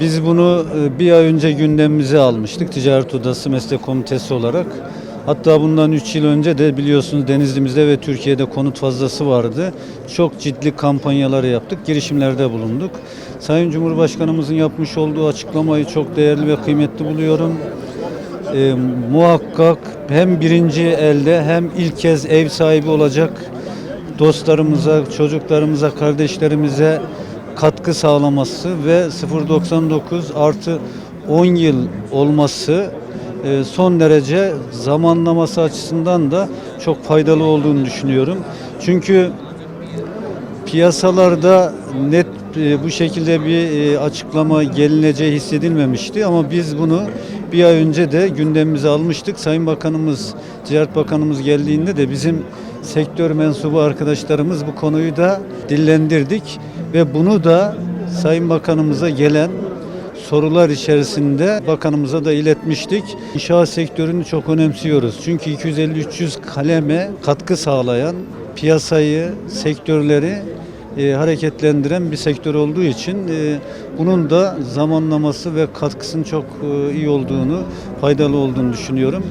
Biz bunu e, bir ay önce gündemimize almıştık Ticaret Odası Meslek Komitesi olarak. Hatta bundan 3 yıl önce de biliyorsunuz Denizli'mizde ve Türkiye'de konut fazlası vardı. Çok ciddi kampanyalar yaptık, girişimlerde bulunduk. Sayın Cumhurbaşkanımızın yapmış olduğu açıklamayı çok değerli ve kıymetli buluyorum. E, muhakkak hem birinci elde hem ilk kez ev sahibi olacak dostlarımıza, çocuklarımıza, kardeşlerimize katkı sağlaması ve 0.99 artı 10 yıl olması e, son derece zamanlaması açısından da çok faydalı olduğunu düşünüyorum. Çünkü piyasalarda net e, bu şekilde bir e, açıklama gelineceği hissedilmemişti ama biz bunu bir ay önce de gündemimize almıştık. Sayın Bakanımız, Ticaret Bakanımız geldiğinde de bizim sektör mensubu arkadaşlarımız bu konuyu da dillendirdik ve bunu da Sayın Bakanımıza gelen sorular içerisinde bakanımıza da iletmiştik. İnşaat sektörünü çok önemsiyoruz. Çünkü 250-300 kaleme katkı sağlayan piyasayı, sektörleri e, hareketlendiren bir sektör olduğu için e, bunun da zamanlaması ve katkısının çok e, iyi olduğunu, faydalı olduğunu düşünüyorum.